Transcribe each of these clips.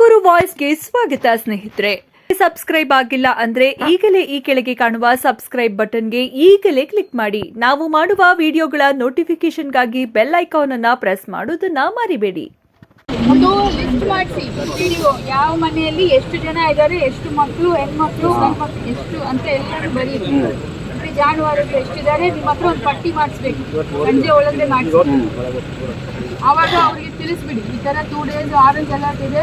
ತುಮಕೂರು ವಾಯ್ಸ್ಗೆ ಸ್ವಾಗತ ಸ್ನೇಹಿತರೆ. ಸಬ್ಸ್ಕ್ರೈಬ್ ಆಗಿಲ್ಲ ಅಂದ್ರೆ ಈಗಲೇ ಈ ಕೆಳಗೆ ಕಾಣುವ ಸಬ್ಸ್ಕ್ರೈಬ್ ಬಟನ್ಗೆ ಈಗಲೇ ಕ್ಲಿಕ್ ಮಾಡಿ. ನಾವು ಮಾಡುವ ವಿಡಿಯೋಗಳ ನೋಟಿಫಿಕೇಶನ್ಗಾಗಿ ಬೆಲ್ ಐಕಾನ್ ಅನ್ನ ಪ್ರೆಸ್ ಮಾಡೋದನ್ನ ಮರಿಬೇಡಿ. ಯಾವ ಮನೆಯಲ್ಲಿ ಎಷ್ಟು ಜನ ಇದ್ದಾರೆ, ಎಷ್ಟು ಮಕ್ಕಳು ಹೆಣ್ಮಕ್ಳು ಎಷ್ಟು ಅಂತ ಎಲ್ಲರೂ ಬರೀ ಜಾನುವಾರುಗಳು ಎಷ್ಟಿದ್ದಾರೆ, ನಿಮ್ಮ ಹತ್ರ ಒಂದು ಪಟ್ಟಿ ಮಾಡಿಸ್ಬೇಕು. ಸಂಜೆ ಒಳಗೆ ಮಾಡಿಸಿ ಅವಾಗ ತಿಳಿಸ್ಬಿಡಿ ಈ ತರ ಟೂ ಡೇಸ್ ಆರೆಂಜ್ ಅಲರ್ಟ್ ಇದೆ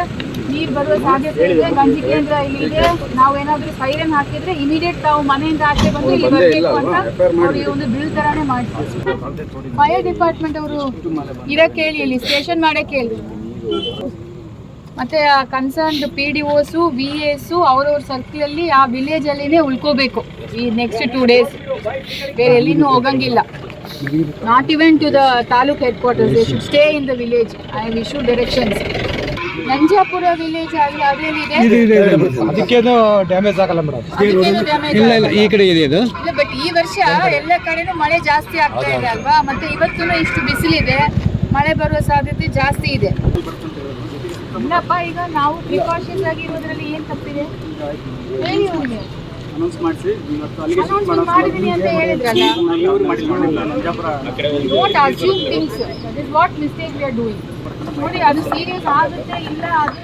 ನೀರು ಬರುವ ಸಾಧ್ಯತೆ ಇದೆ ಗಂಜಿ ಕೇಂದ್ರ ಇಲ್ಲಿ ಇದೆ. ನಾವು ಏನಾದ್ರೂ ಸೈರನ್ ಹಾಕಿದ್ರೆ ಇಮಿಡಿಯೇಟ್ ತಾವು ಮನೆಯಿಂದ ಆಚೆ ಬಂದು ಇಲ್ಲಿ ಬರಬೇಕು ಅಂತ ಅವ್ರಿಗೆ ಒಂದು ಬಿಲ್ ತರಾನೇ ಮಾಡಿಸಿ ಫೈರ್ ಡಿಪಾರ್ಟ್ಮೆಂಟ್ ಅವರು ಇರಕ್ಕೆ ಹೇಳಿ ಇಲ್ಲಿ ಸ್ಟೇಷನ್ ಮಾಡಕ್ಕೆ ಹೇಳಿ ಮತ್ತೆ concerned P D Os V S ಅವ್ರವ್ರ ಸರ್ಕಲಲ್ಲಿ ಆ ವಿಲೇಜಲ್ಲಿನೇ ಉಳ್ಕೋಬೇಕು ಈ ನೆಕ್ಸ್ಟ್ ಟೂ ಡೇಸ್ ಬೇರೆ ಎಲ್ಲಿನೂ ಹೋಗಂಗಿಲ್ಲ. Not even to the taluk headquarters they should stay in the village I wish directions Nanjapura village ಆಗಲಿ ಅದರಲ್ಲಿದೆ ಅದಕ್ಕೇನು ಡ್ಯಾಮೇಜ್ ಆಗಲ್ಲ ಮೇಡಮ್. ಅದಕ್ಕೇನು damage ಇಲ್ಲ ಇಲ್ಲ ಈ ಕಡೆ ಇದೆ ಇದು ಇಲ್ಲ ಬಟ್ ಈ ವರ್ಷ ಎಲ್ಲ ಕಡೆನೂ ಮಳೆ ಜಾಸ್ತಿ ಆಗ್ತಾ ಇದೆ ಅಲ್ವಾ? ಮತ್ತೆ ಇವತ್ತು ಇಷ್ಟು ಬಿಸಿಲಿದೆ. ಮಳೆ ಬರುವ ಸಾಧ್ಯತೆ ಜಾಸ್ತಿ ಇದೆ. ಇಲ್ಲಪ್ಪ ಈಗ ನಾವು ಪ್ರಿಕಾಷನ್ಸ್ ಆಗಿ ಇರೋದ್ರಲ್ಲಿ ಏನ್ ತಪ್ಪಿದೆ? ಹೇಳಿ ಅವ್ರಿಗೆ ಅನೌನ್ಸ್ ಮಾಡಿಸಿ ಇವತ್ತು ಅಲ್ಲಿಗೆ ಮಾಡಿದೀನಿ ಅಂತ ಹೇಳಿದ್ರಲ್ಲ? ಇವರು ಮಾಡಿಲ್ಲ Nanjapura don't assume things that is what mistake we are doing ನೋಡಿ ಅದು ಸೀರಿಯಸ್ ಆಗುತ್ತೆ ಇಲ್ಲ ಅದು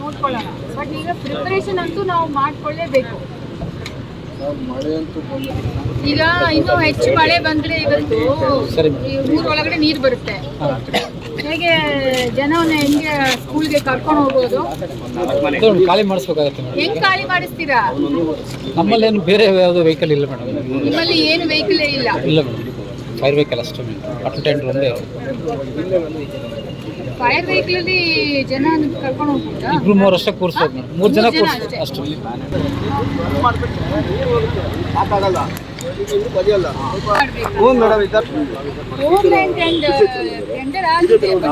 ನೋಡ್ಕೊಳ್ಳೋಣ. ಬಟ್ ಈಗ ಪ್ರಿಪರೇಷನ್ ಅಂತೂ ನಾವು ಮಾಡ್ಕೊಳ್ಳೇಬೇಕು. ಈಗ ಇನ್ನೂ ಹೆಚ್ಚು ಮಳೆ ಬಂದ್ರೆ ಇವತ್ತು ಈ ಊರೊಳಗಡೆ ನೀರು ಬರುತ್ತೆ. ಹೇಗೆ ಜನವನ್ನ ಹೆಂಗೆ ಸ್ಕೂಲ್ಗೆ ಕರ್ಕೊಂಡು ಹೋಗೋದು? ಇದೊಂದು ಖಾಲಿ ಮಾಡಿಸ್ಬೇಕಾಗತ್ತೆ ಮೇಡಮ್. ಹೆಂಗ್ ಖಾಲಿ ಮಾಡಿಸ್ತೀರಾ? ನಮ್ಮಲ್ಲಿ ಏನು ಬೇರೆ ಯಾವುದು ವೆಹಿಕಲ್ ಇಲ್ಲ ಮೇಡಮ್. ನಿಮ್ಮಲ್ಲಿ ಏನು ವೆಹಿಕಲ್ ಇಲ್ಲ? ಇಲ್ಲ ಮೇಡಮ್. ಫೈರ್ ವೆಹಿಕಲ್ ಅಷ್ಟೇ ಮೇಡಮ್. ಅಟ್ ಟೆಂಟ್ ಒಂದೇ ಫೈರ್ ವೆಹಿಕಲ್ ಅಲ್ಲಿ ಜನ ಕರ್ಕೊಂಡು ಹೋಗ್ಬೋದಾ? ಇಬ್ರು ಮೂರು ಅಷ್ಟೇ ಕೂರ್ಸ್ಬೇಕು ಮೇಡಮ್. ಮೂರು ಜನ ಕೂರಿಸ್ಬೇಕು ಅಷ್ಟೇ.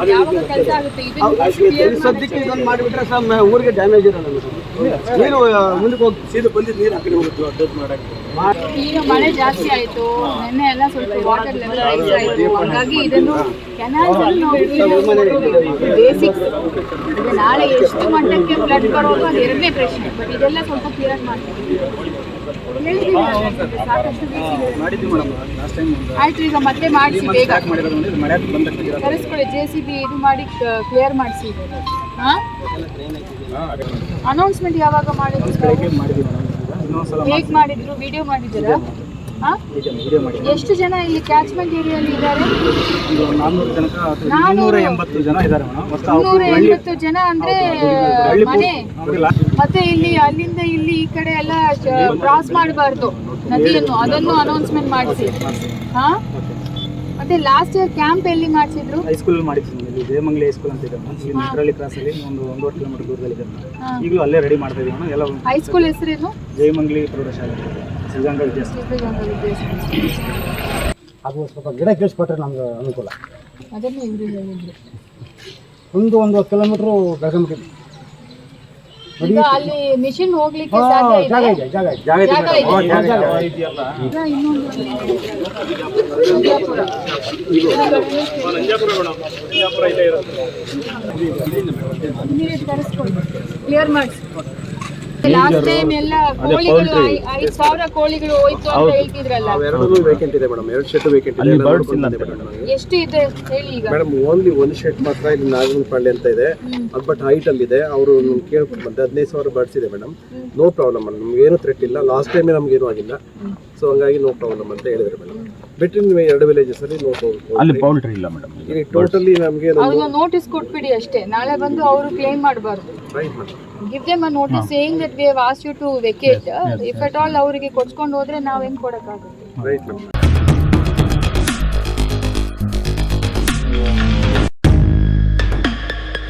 ಯಾವಾಗ ಕೆಲಸ ಆಗುತ್ತೆ ಇದನ್ನ ಸದ್ಯಕ್ಕೆ ಇದನ್ನು ಮಾಡಿಬಿಟ್ರೆ ಸರ್ ಊರಿಗೆ ಡ್ಯಾಮೇಜ್ ಇರಲ್ಲ ಮೇಡಮ್. ನೀರು ಮುಂದಕ್ಕೆ ಹೋಗಿ. ಸೀದಾ ಬಂದಿದ್ದು ನೀರು ಆ ಕಡೆ ಹೋಗುತ್ತೆ ಅಡ್ಜಸ್ಟ್ ಮಾಡಕ್ಕೆ. ಈಗ ಮಳೆ ಜಾಸ್ತಿ ಆಯ್ತು ನೆನ್ನೆ ಎಲ್ಲ ಸ್ವಲ್ಪ ವಾಟರ್ ಲೆವೆಲ್ ರೈಸ್ ಆಯ್ತು ಹಾಗಾಗಿ ಇದನ್ನು ಕೆನಾಲ್ಸ್ ಬೇಸಿಕ್ ಈಗ ನಾಳೆ ಎಷ್ಟು ಮಟ್ಟಕ್ಕೆ ಫ್ಲಡ್ ಬರೋದು ಅದು ಎರಡನೇ ಪ್ರಶ್ನೆ ಬಟ್ ಇದೆಲ್ಲ ಸ್ವಲ್ಪ ಕ್ಲಿಯರ್ ಮಾಡ್ತೀವಿ ಆಯ್ತು ಈಗ ಮತ್ತೆ ಮಾಡಿಸಿ ಬೇಗ. ಕರೆಸ್ಕೊಳ್ಳಿ ಜೆ ಸಿ ಬಿ ಇದು ಮಾಡಿ ಕ್ಲಿಯರ್ ಮಾಡಿಸಿ ಹಾಂ? ಅನೌನ್ಸ್ಮೆಂಟ್ ಯಾವಾಗ ಮಾಡಿದ್ರು ಹೇಗೆ ಮಾಡಿದ್ರು? ವಿಡಿಯೋ ಮಾಡಿದ್ದೀರಾ? ಎಷ್ಟು ಜನ ಇಲ್ಲಿ ಕ್ಯಾಚ್ಮೆಂಟ್ ಏರಿಯಲ್ಲಿ ಇದ್ದಾರೆ? ನಾನ್ನೂರ. ಎಂಬತ್ತು ಜನ ಇದ್ದಾರೆ ಎಂಬತ್ತು ಜನ ಅಂದ್ರೆ ಮನೆ. ಮತ್ತೆ ಇಲ್ಲಿ ಅಲ್ಲಿಂದ ಇಲ್ಲಿ ಈ ಕಡೆ ಎಲ್ಲ ಕ್ರಾಸ್ ಮಾಡಬಾರ್ದು ನದಿಯನ್ನು. ಅದನ್ನು ಅನೌನ್ಸ್ಮೆಂಟ್ ಮಾಡಿಸಿ. ಹಾ? ಮತ್ತೆ ಲಾಸ್ಟ್ ಇಯರ್ ಕ್ಯಾಂಪ್ ಎಲ್ಲಿ ಮಾಡಿಸಿದ್ರು? ಹೈಸ್ಕೂಲ್ ಮಾಡಿಸಿದ್ರು ಇಲ್ಲಿ ಜಯಮಂಗಲಿ ಹೈಸ್ಕೂಲ್ ಅಂತ ಇದೆ ಇಲ್ಲಿ ಇಲ್ಲಿ ಕ್ರಾಸ್ ಅಲ್ಲಿ ಒಂದು ಒಂದೂವರೆ ಕಿಲೋಮೀಟರ್ ದೂರದಲ್ಲಿ ಇದೆ ಈಗಲೂ ಅಲ್ಲೇ ರೆಡಿ ಮಾಡ್ತಾ ಇದೀವಿ ಎಲ್ಲ ಹೈಸ್ಕೂಲ್ ಹೆಸರೇನು? ಜಯಮಂಗಲಿ ಪ್ರೌಢಶಾಲೆ. ವಿದ್ಯಾಸಂಸ್ಥೆ ಅದು ಸ್ವಲ್ಪ ಗಿಡ ಕೇಳಿಸ್ಕೊಟ್ರೆ ನಮ್ಗೆ ಅನುಕೂಲ. ಅದನ್ನು ಇವರು ಹೇಳಿದ್ರು. ಒಂದು ಒಂದು ಕಿಲೋಮೀಟ್ರು ಬೆಳಗಂಬಿಟ್ಟು ಈಗ ಅಲ್ಲಿ ಮಿಷಿನ್ ಹೋಗ್ಲಿಕ್ಕೆ ಜಾಗ ಸಾಧ್ಯ ಇದೆ? ಇದೆ ಜಾಗ ಇದೆ. ಜಾಗ ಜಾಗ ಇದೆ. ಜಾಗ ಕ್ಲಿಯರ್ ಮಾಡಿಸಿ. ಲಾಸ್ಟ್ ಟೈಮ್ ಎಲ್ಲ ಕೋಳಿಗಳು ಐ- ಐದ್ ಸಾವಿರ ಕೋಳಿಗಳು ಹೋಯ್ತು ಅಂತ ಹೇಳ್ತಿದ್ರಲ್ಲ. ಎರಡೂ ವೇಕೆಂಟ್ ಇದೆ ಮೇಡಮ್ ಎರಡು ಶೆಟ್ ವೇಕೆಂಟ್ ಇದೆ. ಬರ್ಡ್ಸ್ ಇಲ್ಲ ಎಷ್ಟು ಇದೆ? ಹೇಳಿ ಈಗ. ಮೇಡಮ್ ಓನ್ಲಿ ಒಂದು ಶೆಟ್ ಮಾತ್ರ ಇಲ್ಲಿ ಅಂತ ಇದೆ. ಅದು ಬಟ್ ಹೈಟ್ ಅಲ್ಲಿ ಇದೆ. ಅವರು ಕೇಳ್ಕೊಂಡು ಬಂದೆ ಹದಿನೈದು ಸಾವಿರ ಬರ್ಡ್ಸ್ ಇದೆ ಮೇಡಮ್ ನೋ ಪ್ರಾಬ್ಲಮ್ ಮೇಡಮ್ ನಮ್ಗೆ ಏನು ಥ್ರೆಟ್ ಇಲ್ಲ. ಲಾಸ್ಟ್ ಟೈಮೇ ನಮ್ಗೆ ಏನೂ ಆಗಿಲ್ಲ. ಸೊ ಹಂಗಾಗಿ ನೋ ಪ್ರಾಬ್ಲಮ್ ಅಂತ ಹೇಳಿದ್ರು ಮೇಡಮ್ ಬಿಟ್ರೆ ನೀವು ಎರಡು ವಿಲೇಜಸ್ ಅಲ್ಲಿ ನೋಡ್ಬೋದು ಅಲ್ಲಿ ಪೌಲ್ಟ್ರಿ ಇಲ್ಲ ಮೇಡಮ್ ಇಲ್ಲಿ ಟೋಟಲಿ ನಮಗೆ ಅವ್ರಿಗೆ ನೋಟಿಸ್ ಕೊಟ್ಬಿಡಿ ಅಷ್ಟೇ. ನಾಳೆ ಬಂದು ಅವರು ಕ್ಲೇಮ್ ಮಾಡಬಾರ್ದು. Give them a notice saying that we have ask you to vacate if at all ಅವರಿಗೆ ಕೊಡ್ಸ್ಕೊಂಡು ಹೋದ್ರೆ ನಾವು ಹೆಂಗ್ ಕೊಡಕ್ಕಾಗುತ್ತೆ? Right madam